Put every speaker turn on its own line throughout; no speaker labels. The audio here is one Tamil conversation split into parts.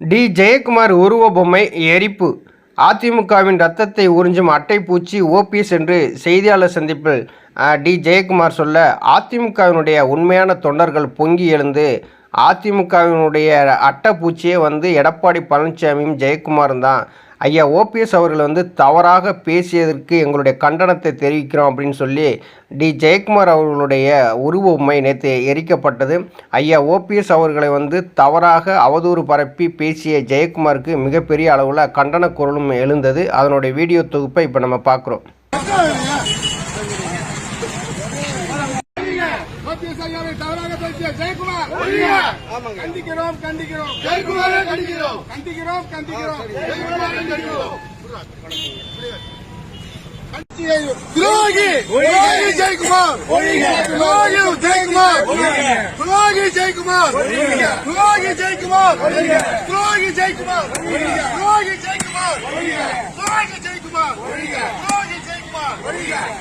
டி. ஜெயக்குமார் உருவ பொம்மை எரிப்பு. அதிமுகவின் ரத்தத்தை உறிஞ்சும் அட்டைப்பூச்சி ஓபிஎஸ் என்று செய்தியாளர் சந்திப்பில் டி. ஜெயக்குமார் சொல்ல அதிமுகவினுடைய உண்மையான தொண்டர்கள் பொங்கி எழுந்து அதிமுகவினுடைய அட்டைப்பூச்சியே வந்து எடப்பாடி பழனிசாமியும் ஜெயக்குமாரும் தான். ஐயா ஓபிஎஸ் அவர்கள் வந்து தவறாக பேசியதற்கு எங்களுடைய கண்டனத்தை தெரிவிக்கிறோம் அப்படின்னு சொல்லி டி. ஜெயக்குமார் அவர்களுடைய உருவ உண்மை நேற்று எரிக்கப்பட்டது. ஐயா ஓபிஎஸ் அவர்களை வந்து தவறாக அவதூறு பரப்பி பேசிய ஜெயக்குமாருக்கு மிகப்பெரிய அளவில் கண்டன குரலும் எழுந்தது. அதனுடைய வீடியோ தொகுப்பை இப்போ நம்ம பார்க்குறோம்.
மத்திய சர்க்காரை தவறாக பேசிய ஜெயக்குமார் கண்டிக்கிறோம் கண்டிக்கிறோம் ஜெயக்குமாரை கண்டிக்கிறோம் கண்டிக்கிறோம் கண்டிக்கிறோம் ஜெயக்குமாரை கண்டிக்கிறோம் துரோகி துரோகி ஜெயக்குமார் துரோகி ஜெயக்குமார் துரோகி ஜெயக்குமார் துரோகி ஜெயக்குமார் துரோகி ஜெயக்குமார் துரோகி ஜெயக்குமார் துரோகி ஜெயக்குமார் துரோகி ஜெயக்குமார்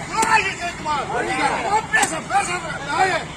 துரோகி ஜெயக்குமார் நாயே ஓபிஎஸ்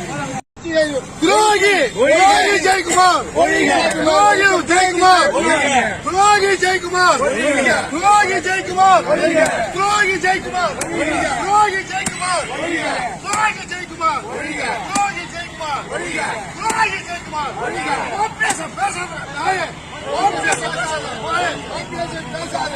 துரோகி துரோகி ஜெயக்குமார் துரோகி ஜெயக்குமார் துரோகி ஜெயக்குமார் துரோகி ஜெயக்குமார் துரோகி ஜெயக்குமார் துரோகி ஜெயக்குமார் துரோகி ஜெயக்குமார் துரோகி ஜெயக்குமார் துரோகி ஜெயக்குமார் நாயே ஓபிஎஸ் பேசாத